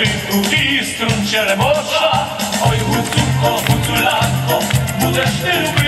stryjków i strun ciele morza. Oj, hucunko, huculanko, budzesz tylko